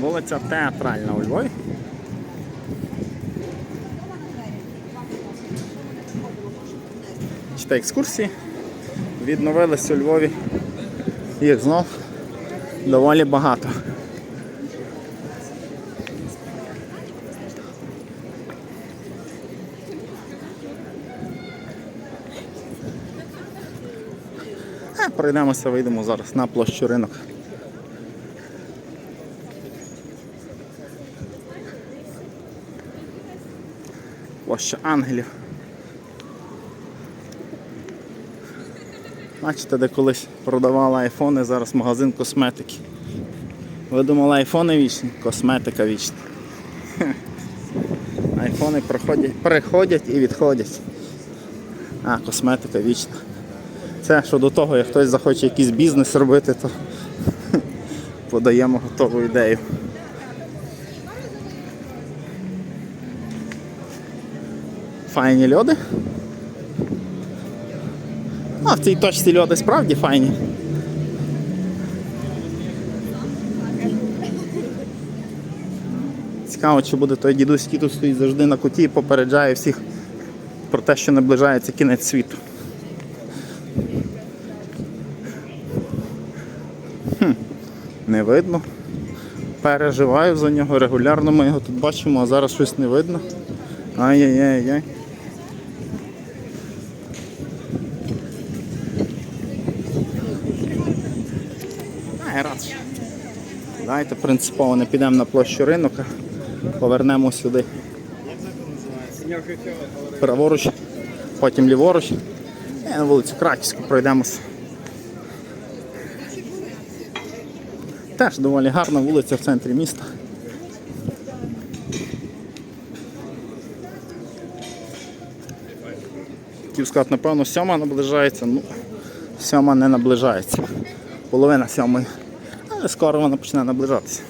Вулиця Театральна у Львові. Читаю екскурсії. Відновились у Львові. Їх знов доволі багато. Е, Пройдемося, вийдемо зараз на площу ринок. Площа ангелів. Бачите, де колись продавали айфони, зараз магазин косметики. Ви думали, айфони вічні? Косметика вічна. Айфони проходять, приходять і відходять. А, косметика вічна. Це що до того, як хтось захоче якийсь бізнес робити, то подаємо готову ідею. Файні льоди. А, в цій точці льоди справді файні. Цікаво, чи буде той дідусь, який тут стоїть завжди на куті і попереджає всіх про те, що наближається кінець світу. Хм, не видно. Переживаю за нього, регулярно ми його тут бачимо, а зараз щось не видно. Ай-яй-яй-яй. Давайте принципово не підемо на площу ринок, повернемо сюди. Праворуч, потім ліворуч. І на вулицю Краківську пройдемося. Теж доволі гарна вулиця в центрі міста. Хотів сказати, напевно, сьома наближається, ну, сьома не наближається. Половина сьомої. Але скоро вона почне наближатися.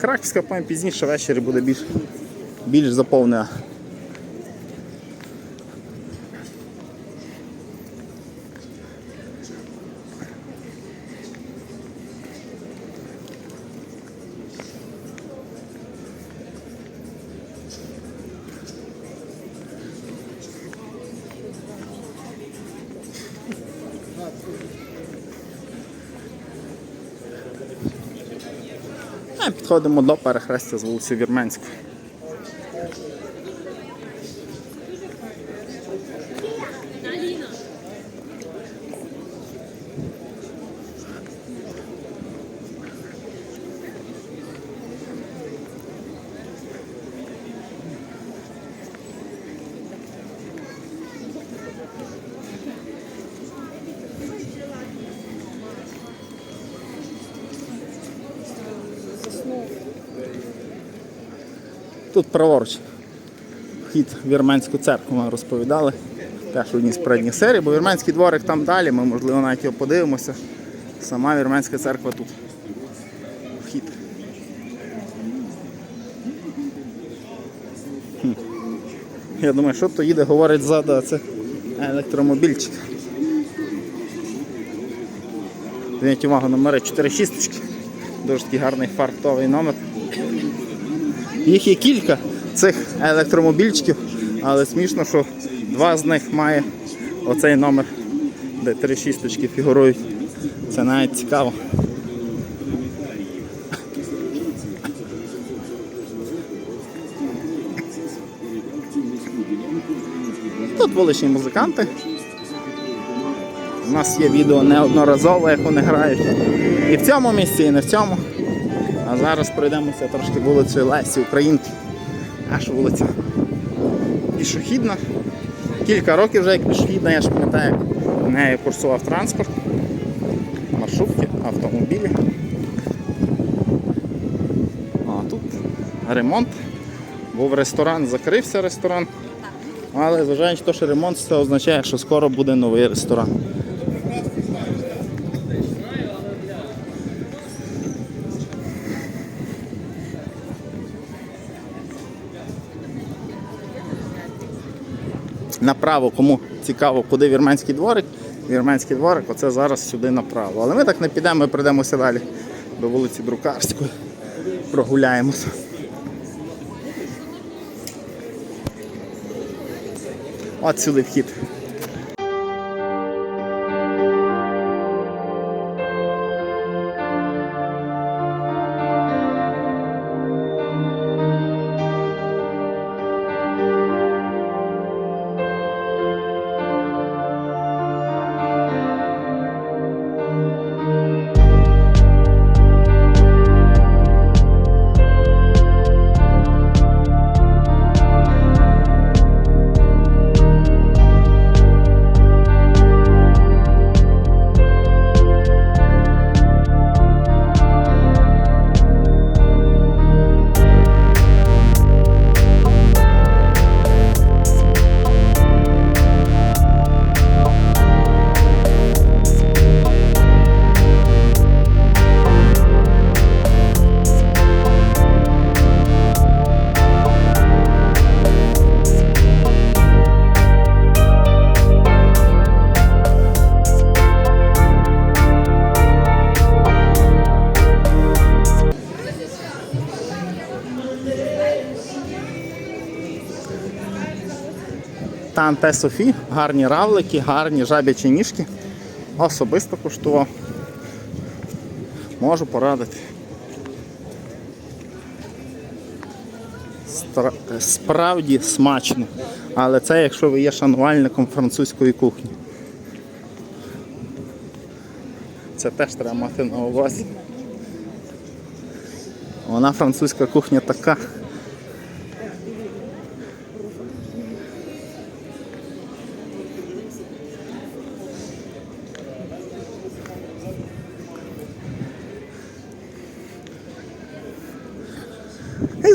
Краківська, пам'ять пізніше ввечері буде більш, більш заповнена. Підходимо до перехрестя з вулиці Вірменської. Тут праворуч. Вхід в Вірменську церкву ми розповідали. Теж в одній з передніх серій, бо Вірменський дворик там далі, ми можливо навіть його подивимося. Сама Вірменська церква тут. Вхід. Хм. Я думаю, що то їде, говорить ззаду, а це електромобільчик. Зверніть увагу, номери 4 шісточки. Дуже такий гарний фартовий номер. Їх є кілька цих електромобільчиків, але смішно, що два з них має оцей номер, де три шісточки фігурують. Це навіть цікаво. Тут вуличні музиканти. У нас є відео неодноразово, як вони грають. І в цьому місці, і не в цьому. А зараз пройдемося трошки вулицею Лесі Українки. Аж вулиця пішохідна. Кілька років вже як пішохідна, я ж пам'ятаю, як нею курсував транспорт, маршрутки, автомобілі. А тут ремонт. Був ресторан, закрився ресторан. Але зважаючи те, що ремонт, це означає, що скоро буде новий ресторан. Направо, кому цікаво, куди вірменський дворик. Вірменський дворик, оце зараз сюди направо. Але ми так не підемо, ми прийдемося далі до вулиці Друкарської. Прогуляємося. От сюди вхід. Там Те Софі, гарні равлики, гарні жабячі ніжки. Особисто коштував. Можу порадити. Справді смачно. Але це якщо ви є шанувальником французької кухні. Це теж треба мати на увазі. Вона французька кухня така.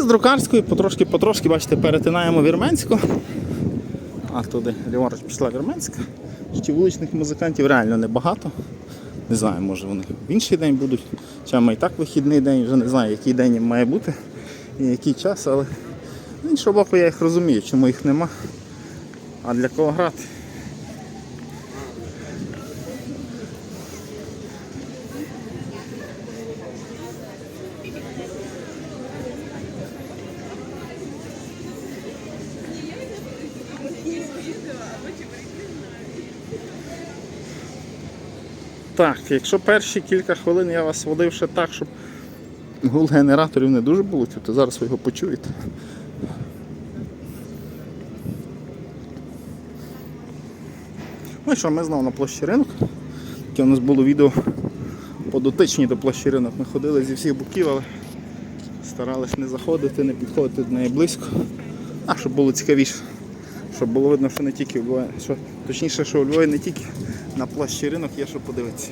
З друкарської потрошки-потрошки, бачите, перетинаємо Вірменську. А туди ліворуч пішла Вірменська. Ще вуличних музикантів реально небагато. Не знаю, може вони в інший день будуть. Чи ми і так вихідний день, вже не знаю, який день їм має бути і який час, але з іншого боку я їх розумію, чому їх нема. А для кого грати? Так, якщо перші кілька хвилин я вас водив ще так, щоб гул генераторів не дуже було, то зараз ви його почуєте. Ну і що, ми знову на площі ринок. Таке у нас було відео по дотичній до площі ринок. Ми ходили зі всіх боків, але старались не заходити, не підходити до неї близько. А щоб було цікавіше. Щоб було видно, що не тільки у Львові, що, точніше, що у Львові не тільки на площі ринок є що подивитися.